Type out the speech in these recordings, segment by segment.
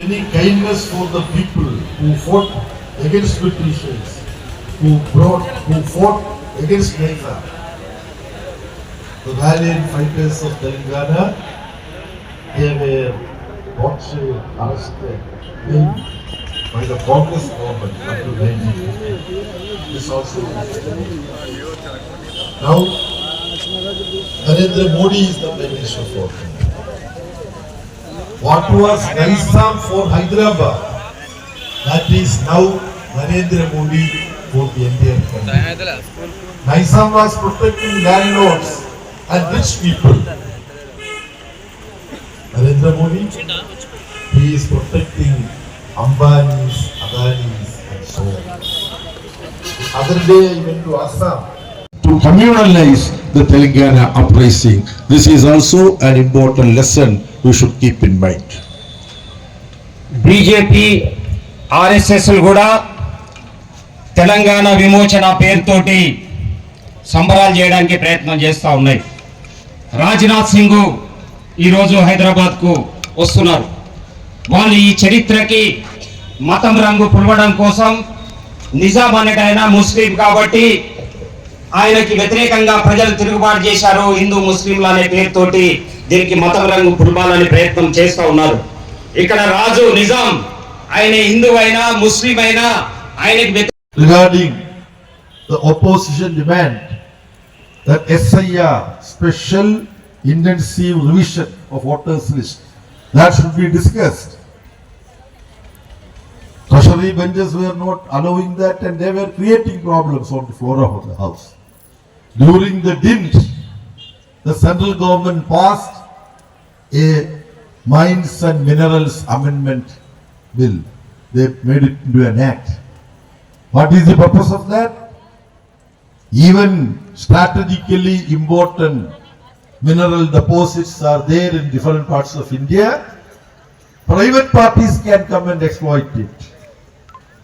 any kindness for the people who fought against Britishers, who brought, who fought against Naiza. The valiant fighters of Telangana, they were not uh, arrested named by the Congress government until 1950. This also Now, Narendra Modi is the Prime Minister. What was Nizam for Hyderabad, that is now Narendra Modi for the entire country. Nizam was protecting landlords and rich people. Narendra Modi, he is protecting Ambanis, Adanis and so on. The other day I went to Assam to communalize the Telangana uprising. This is also an important lesson you should keep in mind BJP RSS కూడా తెలంగాణ విమోచన పేరుతోటి సంబరాలు చేయడానికి ప్రయత్నం చేస్తూ ఉన్నాయి. రాజ్నాథ్ సింగ్ ఈరోజు హైదరాబాద్కు వస్తున్నారు. వాళ్ళు ఈ చరిత్రకి మతం రంగు పులవడం కోసం నిజాం అనేట ఆయన ముస్లిం కాబట్టి ఆయనకి వ్యతిరేకంగా ప్రజలు తిరుగుబాటు చేశారు హిందూ ముస్లింలు అనే పేరుతోటి దీనికి మతం రంగు పులపాలని ప్రయత్నం చేస్తూ ఉన్నారు ఇక్కడ రాజు నిజాం ఆయన హిందూ అయినా ముస్లిం అయినా ఆయనకి regarding the opposition demand that SIR special intensive revision of voters list that should be discussed Treasury benches were not allowing that and they were creating problems on the floor of the house. During the dint, the central government passed a mines and minerals amendment bill. They made it into an act. What is the purpose of that? Even strategically important mineral deposits are there in different parts of India. Private parties can come and exploit it.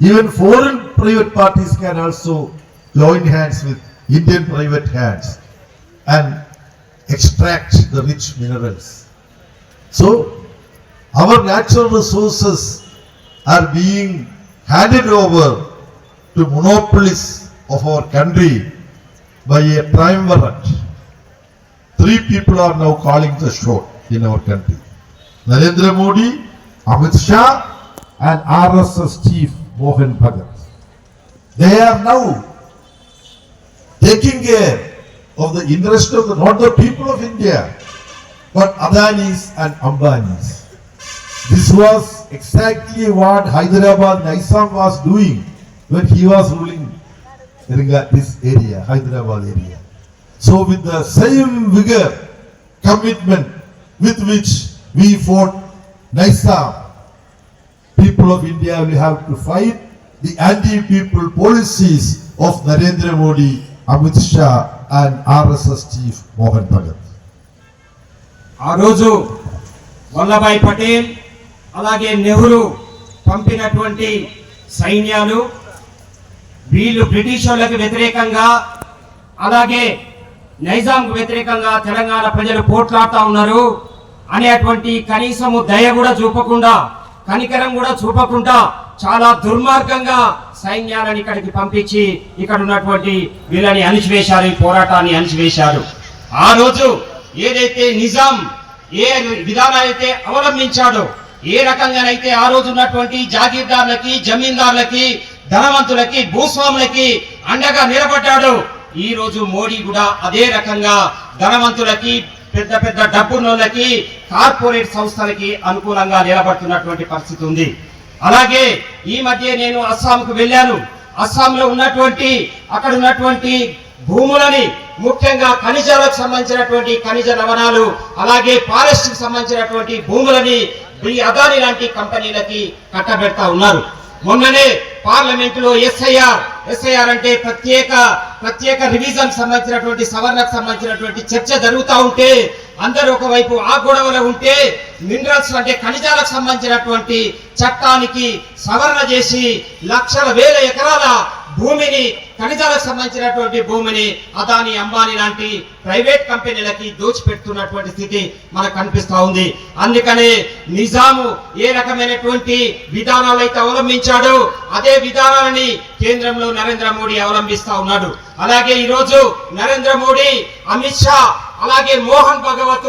Even foreign private parties can also join hands with Indian private hands and extract the rich minerals. So, our natural resources are being handed over to monopolists of our country by a triumvirate. Three people are now calling the shot in our country. Narendra Modi, Amit Shah and RSS chief Mohan Bhagat. They are now taking care of the interest of the, not the people of India, but Adanis and Ambanis. This was exactly what Hyderabad Nizam was doing when he was ruling this area, Hyderabad area. So with the same vigor, commitment with which we fought Nizam, people of India will have to fight the anti-people policies of Narendra Modi, Amit Shah and RSS chief Mohan Bhagat ఆ రోజు వల్లభాయ్ పటేల్ అలాగే నెహ్రూ పంపినటువంటి సైన్యాలు వీళ్ళు British వాళ్ళకి వ్యతిరేకంగా అలాగే నైజాంకు వ్యతిరేకంగా తెలంగాణ ప్రజలు పోట్లాడుతూ ఉన్నారు అనేటువంటి కనీసము దయ కూడా చూపకుండా కనికరం కూడా చూపకుండా చాలా దుర్మార్గంగా సైన్యాలను ఇక్కడికి పంపించి ఇక్కడ ఉన్నటువంటి వీళ్ళని అణిచివేశారు ఈ పోరాటాన్ని అణిచివేశారు. ఆ రోజు ఏదైతే నిజాం ఏ విధానాలైతే అవలంబించాడో ఏ రకంగానైతే ఆ రోజు ఉన్నటువంటి జాగీర్దారులకి జమీందారులకి ధనవంతులకి భూస్వాములకి అండగా నిలబడ్డాడు ఈ రోజు మోడీ కూడా అదే రకంగా ధనవంతులకి పెద్ద పెద్ద డబ్బున్నోళ్ళకి కార్పొరేట్ సంస్థలకి అనుకూలంగా నిలబడుతున్నటువంటి పరిస్థితి ఉంది. అలాగే ఈ మధ్య నేను అస్సాంకు వెళ్ళాను. అస్సాంలో ఉన్నటువంటి అక్కడ ఉన్నటువంటి భూములని ముఖ్యంగా ఖనిజాలకు సంబంధించినటువంటి ఖనిజ లవణాలు అలాగే ఫారెస్ట్కి సంబంధించినటువంటి భూములని ఈ అదాని లాంటి కంపెనీలకి కట్టబెడతా ఉన్నారు. మొన్ననే పార్లమెంట్లో ఎస్ఐఆర్ ఎస్ఐఆర్ అంటే ప్రత్యేక ప్రత్యేక రివిజన్ సంబంధించినటువంటి సవరణకు సంబంధించినటువంటి చర్చ జరుగుతూ ఉంటే అందరూ ఒకవైపు ఆ గొడవలో ఉంటే మినరల్స్ అంటే ఖనిజాలకు సంబంధించినటువంటి చట్టానికి సవరణ చేసి లక్షల వేల ఎకరాల భూమిని ఖనిజాలకు సంబంధించినటువంటి భూమిని అదాని అంబానీ లాంటి ప్రైవేట్ కంపెనీలకి దోచిపెడుతున్నటువంటి స్థితి మనకు కనిపిస్తూ ఉంది. అందుకనే నిజాము ఏ రకమైనటువంటి విధానాలు అయితే అవలంబించాడో అదే విధానాలని కేంద్రంలో నరేంద్ర మోడీ అవలంబిస్తా ఉన్నాడు. అలాగే ఈరోజు నరేంద్ర మోడీ అమిత్ షా అలాగే మోహన్ భగవత్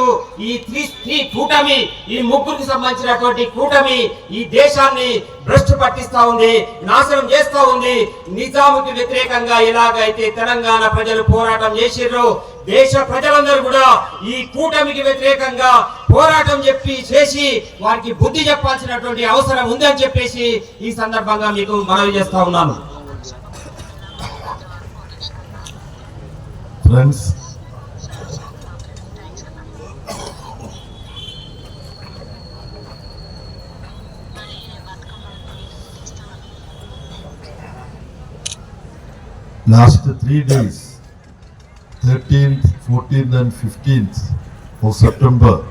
ఈ త్రీ త్రీ కూటమి ఈ ముగ్గురికి సంబంధించినటువంటి కూటమి ఈ దేశాన్ని భ్రష్టు పట్టిస్తా ఉంది నాశనం చేస్తా ఉంది. నిజాముకి వ్యతిరేకంగా ఎలాగైతే తెలంగాణ ప్రజలు పోరాటం చేసిర్రో. దేశ ప్రజలందరూ కూడా ఈ కూటమికి వ్యతిరేకంగా పోరాటం చెప్పి చేసి వారికి బుద్ధి చెప్పాల్సినటువంటి అవసరం ఉందని చెప్పేసి ఈ సందర్భంగా మీకు మనవి చేస్తా ఉన్నాను. Friends last three days, 13th, 14th and 15th of September,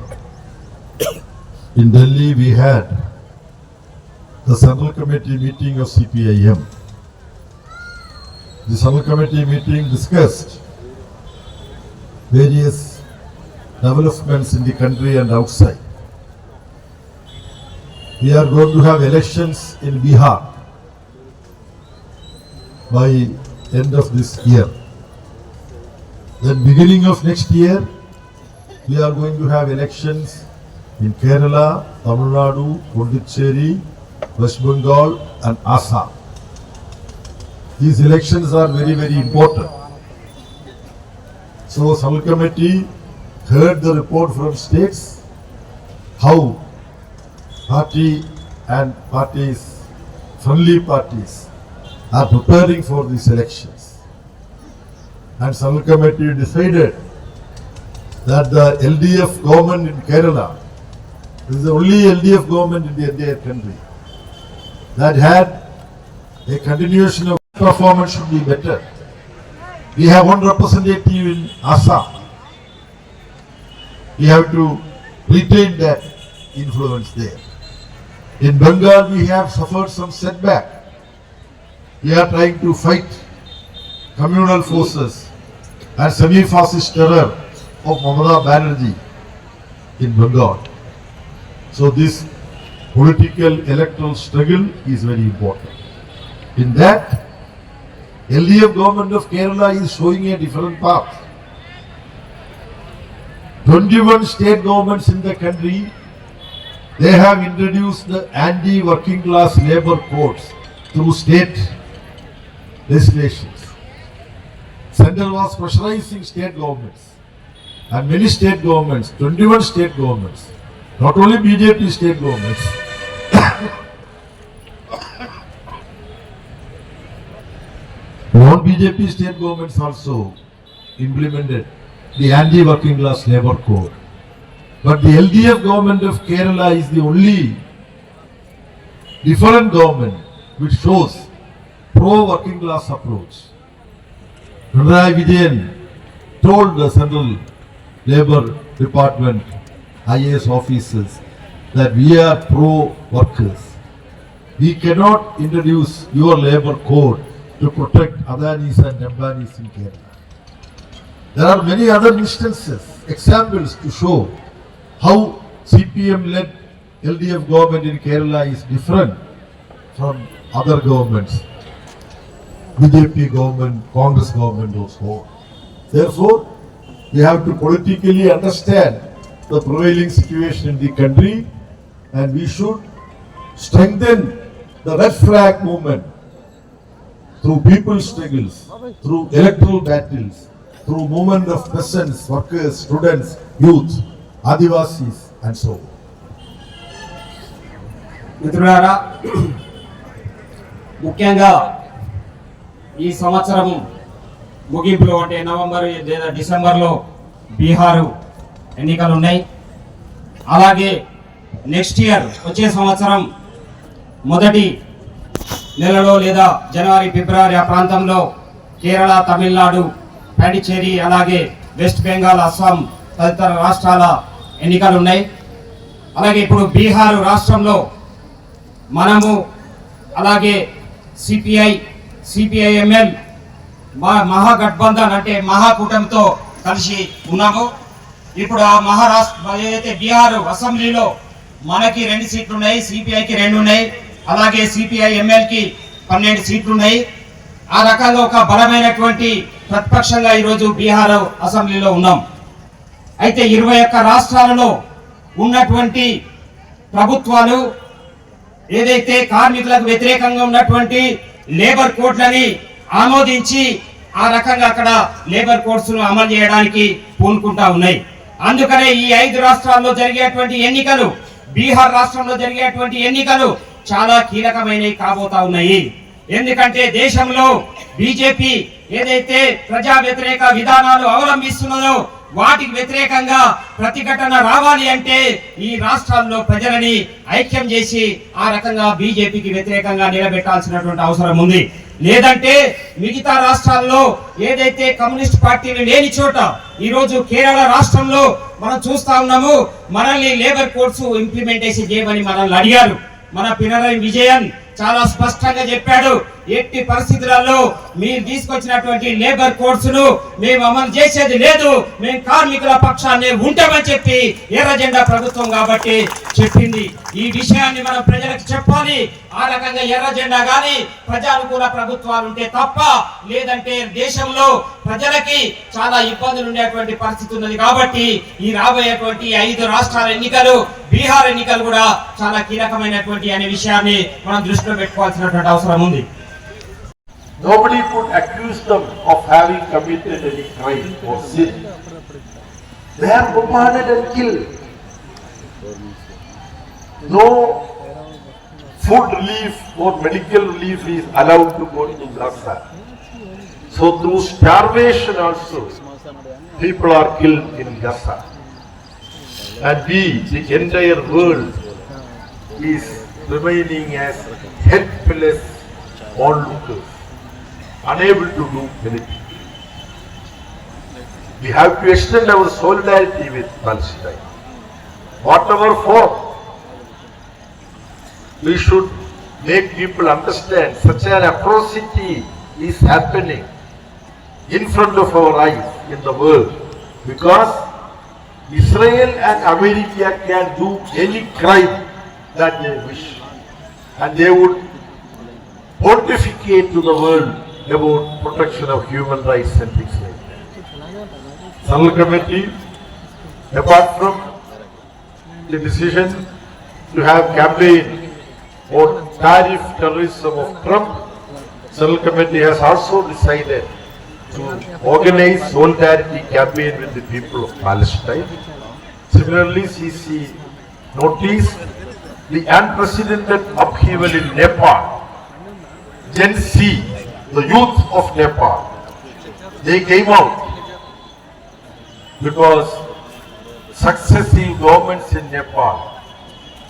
in Delhi we had the Central Committee meeting of CPIM. The Central Committee meeting discussed various developments in the country and outside. We are going to have elections in Bihar by end of this year. Then beginning of next year, we are going to have elections in Kerala, Tamil Nadu, Pondicherry, West Bengal and Assam. These elections are very, very important. So some committee heard the report from states how party and parties, friendly parties are preparing for these elections. And some committee decided that the LDF government in Kerala this is the only LDF government in the entire country that had a continuation of performance should be better. We have one representative in Assam. We have to retain that influence there. In Bengal, we have suffered some setback. We are trying to fight communal forces and semi-fascist terror of Mamata Banerjee in Bengal. So this political electoral struggle is very important. In that, LDF government of Kerala is showing a different path. 21 state governments in the country, they have introduced the anti-working class labor codes through state legislations. Central was pressurizing state governments and many state governments, 21 state governments, not only BJP state governments, non-BJP state governments also implemented the anti-working class labor code. But the LDF government of Kerala is the only different government which shows pro-working class approach. Pinarayi Vijayan told the Central Labour Department IAS officers that we are pro-workers. We cannot introduce your labor code to protect Adanis and Ambanis in Kerala. There are many other instances, examples to show how CPM-led LDF government in Kerala is different from other governments. BJP government, Congress government or so on. Therefore, we have to politically understand the prevailing situation in the country and we should strengthen the red flag movement through people's struggles, through electoral battles, through movement of peasants, workers, students, youth, Adivasis and so on. మిత్రులారా ముఖ్యంగా ఈ సంవత్సరం ముగింపులో అంటే November లేదా డిసెంబర్లో బీహారు ఎన్నికలు ఉన్నాయి అలాగే నెక్స్ట్ ఇయర్ వచ్చే సంవత్సరం మొదటి నెలలో లేదా జనవరి ఫిబ్రవరి ఆ ప్రాంతంలో కేరళ తమిళనాడు పాండిచేరి అలాగే వెస్ట్ బెంగాల్ అస్సాం తదితర రాష్ట్రాల ఎన్నికలు ఉన్నాయి అలాగే ఇప్పుడు బీహారు రాష్ట్రంలో మనము అలాగే సిపిఐ సిపిఐఎంఎల్ మా మహాగఠబంధన్ అంటే మహాకూటమితో కలిసి ఉన్నాము. ఇప్పుడు ఆ మహారాష్ట్ర ఏదైతే బీహార్ అసెంబ్లీలో మనకి రెండు సీట్లు ఉన్నాయి సిపిఐకి రెండు ఉన్నాయి అలాగే సిపిఐ ఎంఎల్కి పన్నెండు సీట్లు ఉన్నాయి ఆ రకంగా ఒక బలమైనటువంటి ప్రతిపక్షంగా ఈరోజు బీహార్ అసెంబ్లీలో ఉన్నాం. అయితే ఇరవై ఒక్క రాష్ట్రాలలో ఉన్నటువంటి ప్రభుత్వాలు ఏదైతే కార్మికులకు వ్యతిరేకంగా ఉన్నటువంటి లేబర్ కోడ్లని ఆమోదించి ఆ రకంగా అక్కడ లేబర్ కోడ్స్ను అమలు చేయడానికి పూనుకుంటా ఉన్నాయి. అందుకనే ఈ ఐదు రాష్ట్రాల్లో జరిగేటువంటి ఎన్నికలు బీహార్ రాష్ట్రంలో జరిగేటువంటి ఎన్నికలు చాలా కీలకమైనవి కాబోతా ఉన్నాయి. ఎందుకంటే దేశంలో బీజేపీ ఏదైతే ప్రజా వ్యతిరేక విధానాలు అవలంబిస్తున్నదో వాటికి వ్యతిరేకంగా ప్రతిఘటన రావాలి అంటే ఈ రాష్ట్రాల్లో ప్రజలని ఐక్యం చేసి ఆ రకంగా బీజేపీకి వ్యతిరేకంగా నిలబెట్టాల్సినటువంటి అవసరం ఉంది. లేదంటే మిగతా రాష్ట్రాల్లో ఏదైతే కమ్యూనిస్ట్ పార్టీలు లేని చోట ఈరోజు కేరళ రాష్ట్రంలో మనం చూస్తా ఉన్నాము మనల్ని లేబర్ కోడ్స్ ఇంప్లిమెంటేషన్ చేయమని మనల్ని అడిగారు. మన పినరయి విజయన్ చాలా స్పష్టంగా చెప్పాడు ఎట్టి పరిస్థితులలో మీరు తీసుకొచ్చినటువంటి లేబర్ కోడ్స్ను మేము అమలు చేసేది లేదు. మేము కార్మికుల పక్షాన్ని ఉంటామని చెప్పి ఎర్రజెండా ప్రభుత్వం కాబట్టి చెప్పింది. ఈ విషయాన్ని మనం ప్రజలకు చెప్పాలి. ఆ రకంగా ఎర్రజెండా గాని ప్రజానుకూల ప్రభుత్వాలు ఉంటే తప్ప లేదంటే దేశంలో ప్రజలకి చాలా ఇబ్బందులు ఉండేటువంటి పరిస్థితి ఉన్నది కాబట్టి ఈ రాబోయేటువంటి ఐదు రాష్ట్రాల ఎన్నికలు బీహార్ ఎన్నికలు కూడా చాలా కీలకమైనటువంటి అనే విషయాన్ని మనం దృష్టిలో పెట్టుకోవాల్సినటువంటి అవసరం ఉంది. Nobody could accuse them of having committed any crime or sin. They are bombarded and killed. No food relief or medical relief is allowed to go to Gaza. So through starvation also, people are killed in Gaza. And we, the entire world, is remaining as helpless onlookers unable to do anything. We have to extend our solidarity with Palestine. Whatever form, we should make people understand such an atrocity is happening in front of our eyes in the world because Israel and America can do any crime that they wish and they would pontificate to the world about protection of human rights and things like that. Central Committee, apart from the decision to have campaign on tariff terrorism of Trump, Central Committee has also decided to organize solidarity campaign with the people of Palestine. Similarly, CC noticed the unprecedented upheaval in Nepal Gen Z, the youth of Nepal, they came out because successive governments in Nepal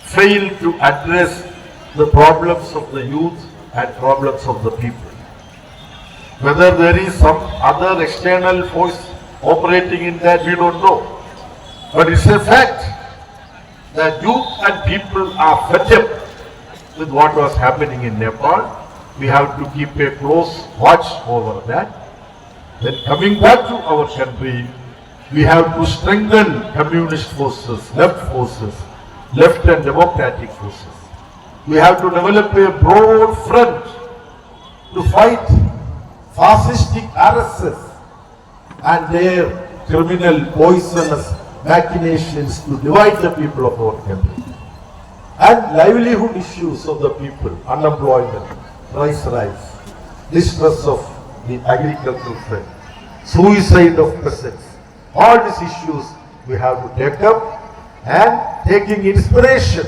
failed to address the problems of the youth and problems of the people. Whether there is some other external force operating in that, we don't know. But it's a fact that youth and people are fed up with what was happening in Nepal we have to keep a close watch over that. Then coming back to our country, we have to strengthen communist forces, left forces, left and democratic forces. We have to develop a broad front to fight fascistic RSS and their criminal poisonous machinations to divide the people of our country. And livelihood issues of the people, unemployment, price rise, distress of the agricultural front, suicide of peasants. All these issues we have to take up and taking inspiration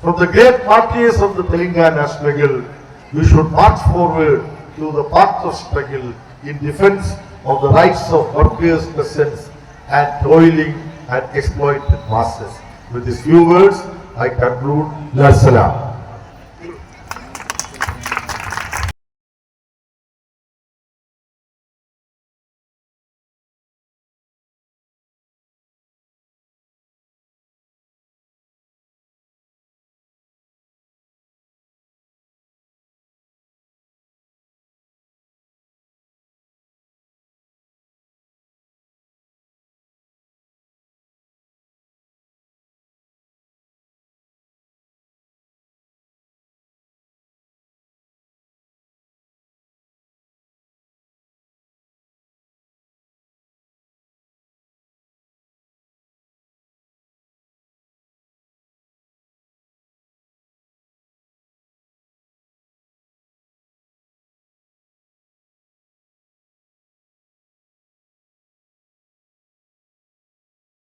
from the great martyrs of the Telangana struggle, we should march forward to the path of struggle in defense of the rights of workers, peasants and toiling and exploited masses. With these few words, I conclude. La salam.